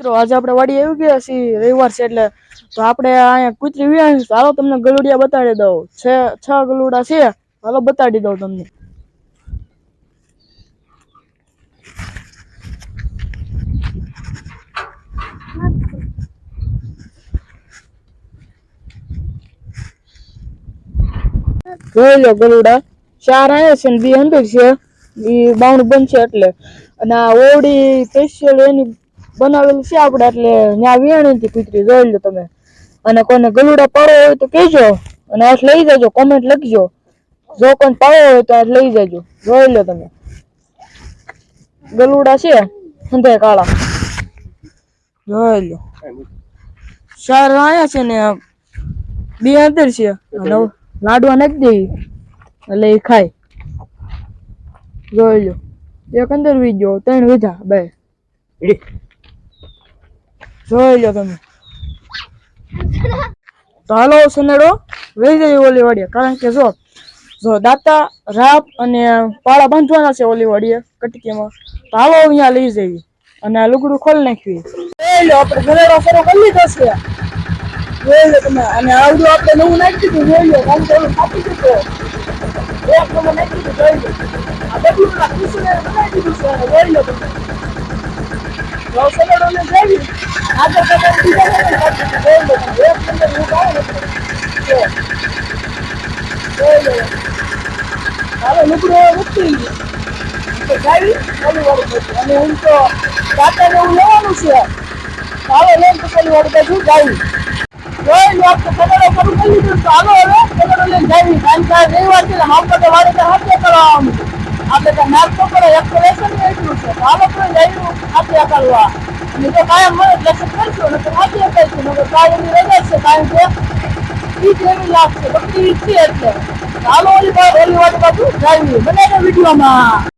મિત્રો, આજે આપણે વાડી આવી ગયા છીએ, રવિવાર છે એટલે. તો આપણે અહીંયા કૂતરી વિયાણી છે હાલો તમને ગલુડિયા બતાડી દઉં. છે, છ ગલુડા છે. હાલો બતાડી દઉં તમને. જોઈ લો ગલુડા. ચાર આવ્યા છે ને બે અંદર છે. એ બાવણ બનશે એટલે. અને આ ઓવડી સ્પેશિયલ એની બનાવેલી છે આપણે એટલે ત્યાં વિયાણી હતી કૂતરી જોઈ લો તમે. અને કોને ગલુડા પાડો હોય તો કહેજો, અને આઠ લઈ જજો કોમેન્ટ લખજો. જો કોઈ પાડો હોય તો આઠ લઈ જજો. જોઈ લો તમે. ગલુડા છે સંધે કાળા જોઈ લો ચાર આયા છે ને બે અંદર છે લાડવા નાખી દેવી. એટલે એ ખાય. જોઈ લો એક અંદર વીજો ત્રણ વીધા, બે. જોઈ લો તમે. હાલો સનેડો, વહી જાય ઓલી વાડીએ. કારણ કે જો જો દાતા, રાપ અને પાળા બાંધવાના છે ઓલી વાડીએ કટકીમાં. તો હાલો અહીંયા લઈ જઈએ અને આ લુગડું ખોલી નાખ્યું જોઈ આપણે સનેડો ફરો કરી લીધો છે. અને આપણે નવું નાખી દીધું, જોઈ લો કારણ કે હાલો લુગડો મૂકી દઈએ. તો જાવી વાળી બાજુ. અને હું તો દાતાને એવું લેવાનું છે હાલો લઈને તો પેલી વાળી જોઈ લો આપણે કલરો કરું કરી લીધું તો હાલો હવે કલરો લઈને જાવી કારણ કે રવિવાર છે ને આપણે તો તો આપણે તો નાક તો કરે એક તો લેસન એટલું છે તો હાલો જાવી હાથે કરવા હાથે કરશું નકર કાયમની રજા છે કારણ કે ઈ જ એવી લાગશે બકરી છે એટલે હાલો ઓલી ઓલી વાળી બાજુ જાવી બનાવી દો વિડીયોમાં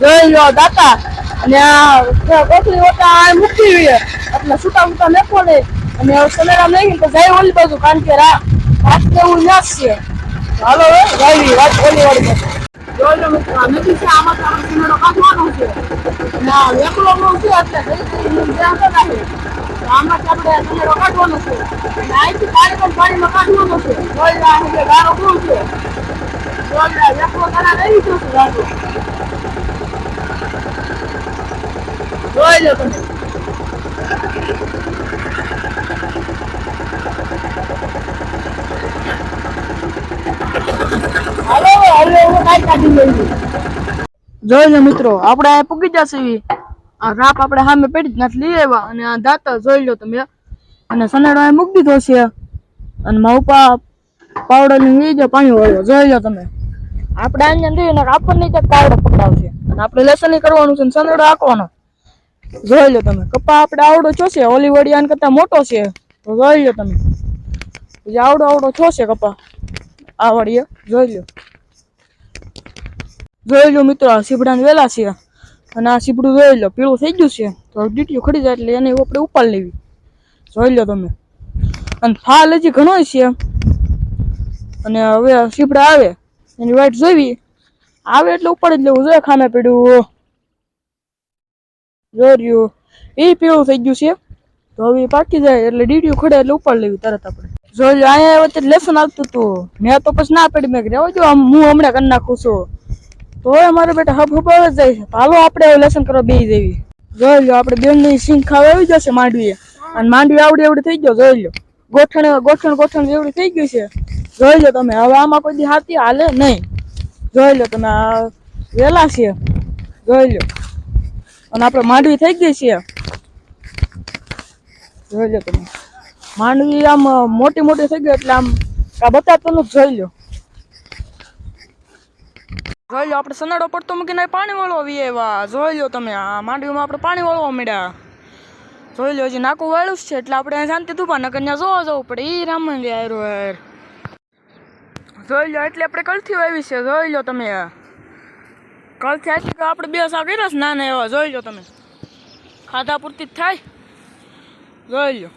જોઈ દાતા. અને આ કોથળી ઓટા મૂકી હોય એટલે છૂટા છૂટા મેકો લે અને સમેરા લઈ તો જાય ઓલી બાજુ કારણ કે રાત એવું છે. હાલો હે જાવી વાત ઓલી વાળી બાજુ નદી છે આમાં સમેરો કાઢવાનો છે. અને આ વેકલો નો છે એટલે ને, આપણે સમેરો કાઢવાનો છે. પાણી પણ પાણીમાં કાઢવાનો છે. ગારો કોણ છે. જોઈ લો આ વેકલો તારા રહી ગયો ગારો જોઈ લો તમે લઈ જોઈ મિત્રો, આપણે પૂગી જશે આ રાપ આપણે સામે પેટી જ નથી, લઈ આવ્યા. અને આ દાંતા જોઈ લો તમે. અને સનાડો મૂકી દીધો છે. અને માઉપા ઉપા પાવડરની લઈ પાણી વાળો, જોઈ લો તમે. આપણે અહીંયા દઈએ ને આપણને પાવડર પકડાવશે. અને આપણે લેસન કરવાનું છે સનેડો આંકવાનો જોઈ લો તમે. કપા આપણે આવડો છો છે? ઓલી વડી આને કરતા મોટો છે? તો જોઈ લો તમે. પછી આવડો આવડો છો છે કપા? આ વડીએ જોઈ લો. જોઈ લો મિત્રો, આ સીપડાને વેલા છે. અને આ સીપડું જોઈ લો, પીળું થઈ ગયું છે. તો ડીટીઓ ખડી જાય એટલે એને આપણે ઉપાડ લેવી. જોઈ લો તમે. અને ફાલ હજી ઘણો છે. અને હવે સીપડા આવે. એની વાઈટ જોઈવી. આવે એટલે ઉપાડી જ લેવું. જોઈએ ખામે પડ્યું. જોર્યું. એ પીળું થઈ ગયું છે. તો હવે પાકી જાય એટલે ડીડીઓ ખડે એટલે ઉપાડ લેવી તરત આપણે. લો અહીંયા વચ્ચે લેસન આવતું હતું. મેં તો પછી ના પડી. મેં કે રહેવા જો હું હમણાં કરી નાખું છું. તો હવે મારો બેટા હબ હબ જ જાય છે. હાલો, આપણે હવે લેસન કરવા બે જેવી જોઈ લો આપણે બેનની સિંગ ખાવા આવી જશે માંડવીએ. અને માંડવી આવડી આવડી થઈ ગયો, જોઈ લો ગોઠણ ગોઠણ ગોઠણ જેવડી થઈ ગયું છે. જોઈ લો તમે, હવે આમાં કોઈ હાથી હાલે નહીં. જોઈ લો તમે વેલા છે. જોઈ લો અને આપણે માંડવી થઈ ગઈ છે જોઈ લો તમે. માંડવી આમ મોટી મોટી થઈ ગઈ, એટલે આમ આ બતાતું તમે જોઈ લો. જોઈ લો, આપણે સનાડો પડતો મૂકીને પાણી વાળવા વીએ આવ્યા જોઈ લો તમે, આ માંડવીમાં આપણે પાણી વળવા મળ્યા. જોઈ લો, હજી નાકું વાળું છે, એટલે આપણે શાંતિ દુપા નકર ત્યાં જોવા જવું પડે. એ રામણ યાર જોઈ લો, એટલે આપણે કલથી આવી છે. જોઈ લો તમે કલથી તો આપણે બે સાવ કર્યા છે. નાના એવા, જોઈ લો તમે. ખાધા પૂરતી જ થાય. જોઈ લો.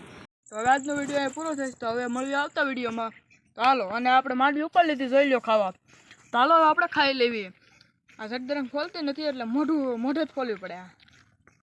તો હવે આજનો વીડિયો અહીં પૂરો થશે તો હવે મળીએ આવતા વિડીયોમાં. હાલો, અને આપણે માંડવી ઉપર લીધી, જોઈ લો ખાવા. તો હાલો આપણે ખાઈ લેવી. આ સદરંગ ખોલતી નથી એટલે મોઢું, મોઢે જ ખોલવી પડે આ.